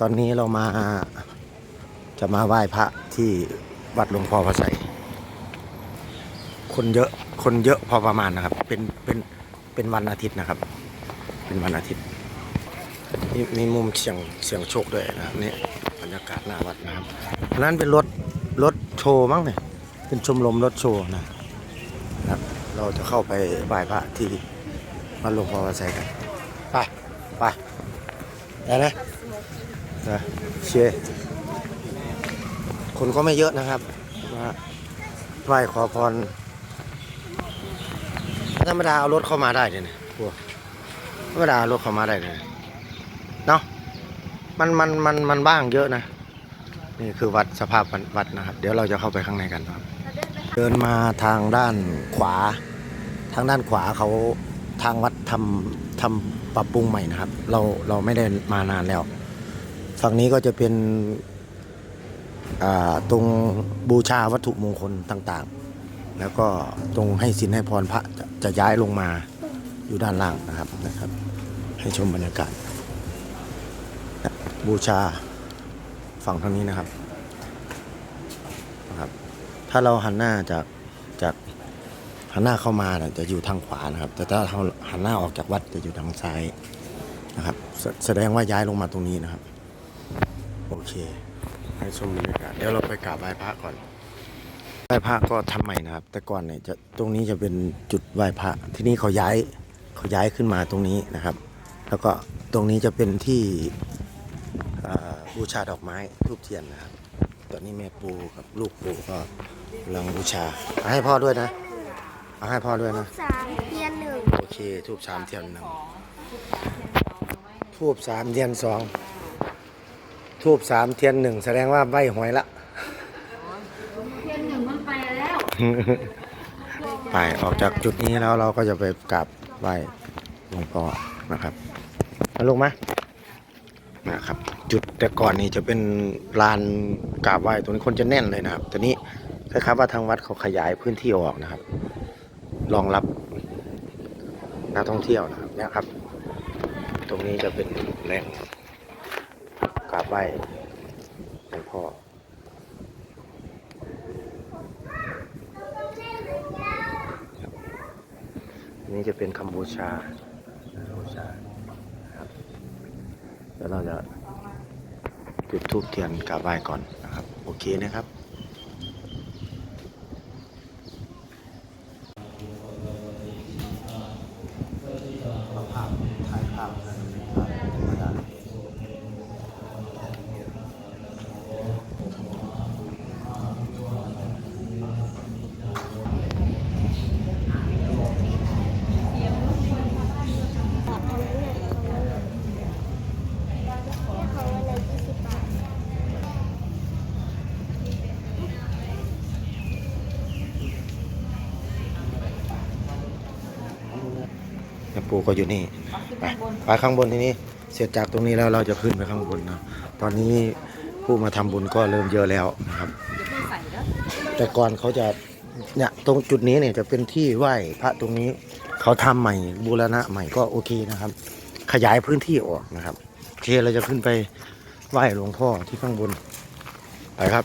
ตอนนี้เรามาจะมาไหว้พระที่วัดหลวงพ่อพระไสคนเยอะคนเยอะพอประมาณนะครับ เป็นเป็นเป็นวันอาทิตย์นะครับ เป็นวันอาทิตย์ มีมีมุมเสียงเสียงโชคด้วยนะครับนี่บรรยากาศหน้าวัดนะครับอันนั้นเป็นรถรถโชว์มั้งเนี่ยเป็นชมรมรถโชว์นะครับ เราจะเข้าไปไหว้พระที่วัดหลวงพ่อพระไสกันไปไปได้นะ นะเชียคนก็ไม่เยอะนะครับมาไหว้ขอพรธรรมดาเอารถเข้ามาได้เลยนะพวกธรรมดาเอารถเข้ามาได้เลยเนาะมันมันมันมันบ้างเยอะนะ นี่คือวัดสภาพวัดนะครับ เดี๋ยวเราจะเข้าไปข้างในกันครับ เดินมาทางด้านขวา ทางด้านขวาเขาทางวัดทำทำปรับปรุงใหม่นะครับ เราเราไม่ได้มานานแล้ว ฝั่งนี้ก็จะเป็นตรงบูชาวัตถุมงคลต่างๆ แล้วก็ตรงให้สินให้พรพระจะจะย้ายลงมาอยู่ด้านล่างนะครับนะครับ ให้ชมบรรยากาศ บูชาฝั่งทางนี้นะครับนะครับ ถ้าเราหันหน้าจากจากหันหน้าเข้ามาน่ะจะอยู่ทางขวานะครับ แต่ถ้าเราหันหน้าออกจากวัดจะอยู่ทางซ้ายนะครับ แสดงว่าย้ายลงมาตรงนี้นะครับ โอเค ให้ชมบรรยากาศเดี๋ยวเราไปกราบไหว้พระก่อนไหว้พระก็ทำใหม่นะครับ แต่ก่อนเนี่ยจะตรงนี้จะเป็นจุดไหว้พระ ที่นี่เขาย้ายเขาย้ายขึ้นมาตรงนี้นะครับ แล้วก็ตรงนี้จะเป็นที่อ่าบูชาดอกไม้ทูบเทียนนะครับ ตอนนี้แม่ปูกับลูกปูก็กำลังบูชาเอาให้พ่อด้วยนะเอาให้พ่อด้วยนะสามเทียนหนึ่งโอเคทูบสามเทียนหนึ่งทูบสามเทียนสอง ทูบสามเทียนหนึ่งแสดงว่าใบหวยละ เทียนหนึ่งมันไปแล้วไปออกจากจุดนี้แล้วเราก็จะไปกราบไหว้หลวงพ่อนะครับมาลงไหมนะครับ จุดแต่ก่อนนี่จะเป็นลานกราบไหว้ตรงนี้คนจะแน่นเลยนะครับตอนนี้คล้ายๆว่าทางวัดเขาขยายพื้นที่ออกนะครับรองรับนักท่องเที่ยวนะครับเนี่ยครับ ตรงนี้จะเป็นแหล่งกรา บไหว้หลวงพ่ออันนี้จะเป็นคัมพูชาบูชาครับแล้วเราจะจุดทูบเทียนกราบไหว้ก่อนนะครับ โอเคนะครับ ภาพถ่ายภาพธรรมดา แม่ปูก็อยู่นี่ไปไปข้างบนทีนี้ เสร็จจากตรงนี้แล้วเราจะขึ้นไปข้างบนนะตอนนี้ผู้มาทำบุญก็เริ่มเยอะแล้วนะครับ แต่ก่อนเขาจะเนี่ยตรงจุดนี้เนี่ยจะเป็นที่ไหว้พระตรงนี้เขาทำใหม่บูรณะใหม่ก็โอเคนะครับ ขยายพื้นที่ออกนะครับโอเคเราจะขึ้นไปไหว้หลวงพ่อที่ข้างบนไปครับ